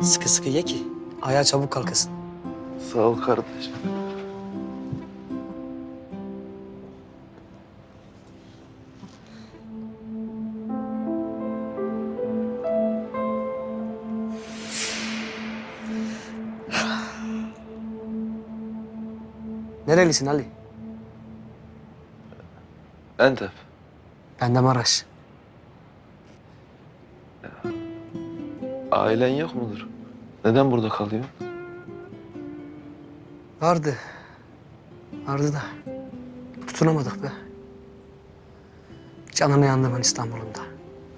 Sıkı sıkı ye ki ayağa çabuk kalkasın. Sağ ol kardeşim. Nerelisin Ali? Antep. Ben de Maraş. Ailen yok mudur? Neden burada kalıyor? Vardı. Vardı da tutunamadık be. Canını yandı ben İstanbul'un da.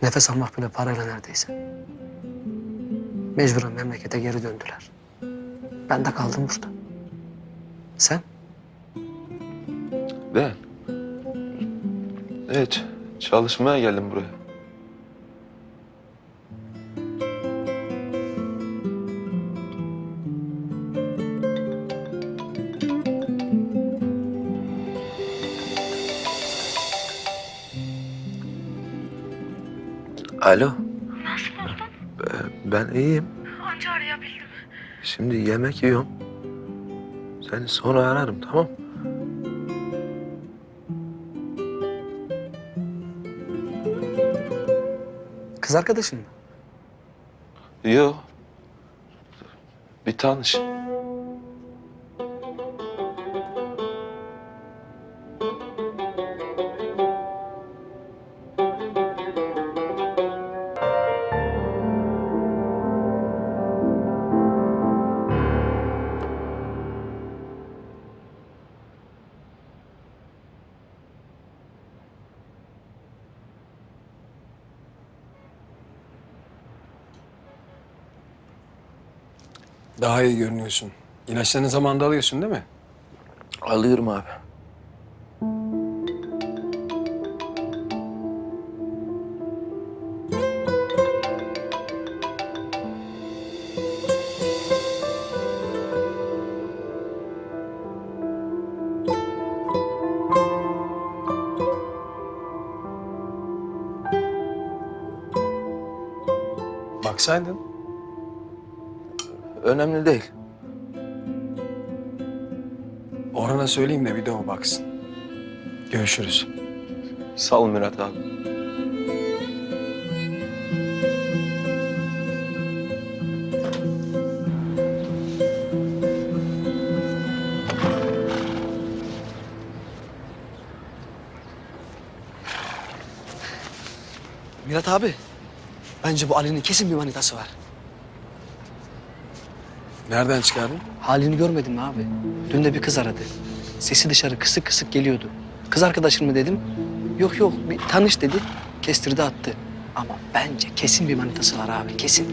Nefes almak bile parayla neredeyse. Mecburen memlekete geri döndüler. Ben de kaldım burada. Sen? Ben. Evet, çalışmaya geldim buraya. Alo. Nasıl buldun? Ee, Ben iyiyim. Anca arayabildim. Şimdi yemek yiyorum. Seni sonra ararım tamam Kız arkadaşın mı? Yok. Bir tanış. Daha iyi görünüyorsun. İlaçlarını zamanında alıyorsun değil mi? Alıyorum abi. Baksaydın. Önemli değil. Orhan'a söyleyeyim de bir de o baksın. Görüşürüz. Sağ ol Murat abi. Mirat abi. Bence bu Ali'nin kesin bir manitası var. Nereden çıkardın? Halini görmedin mi abi? Dün de bir kız aradı. Sesi dışarı kısık kısık geliyordu. Kız arkadaşın mı dedim. Yok yok bir tanış dedi. Kestirdi attı. Ama bence kesin bir manitası var abi kesin.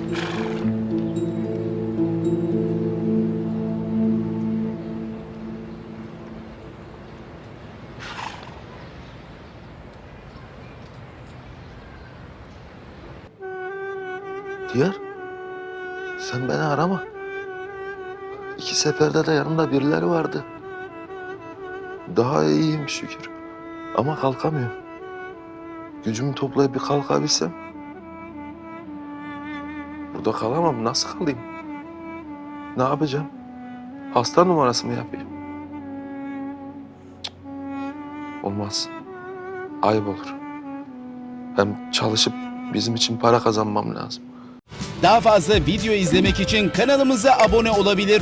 Diyar. Sen beni arama. İki seferde de yanımda birileri vardı. Daha iyiyim şükür. Ama kalkamıyorum. Gücümü toplayıp bir kalkabilsem. Burada kalamam. Nasıl kalayım? Ne yapacağım? Hasta numarası mı yapayım? Cık. Olmaz. Ayıp olur. Hem çalışıp bizim için para kazanmam lazım. Daha fazla video izlemek için kanalımıza abone olabilir.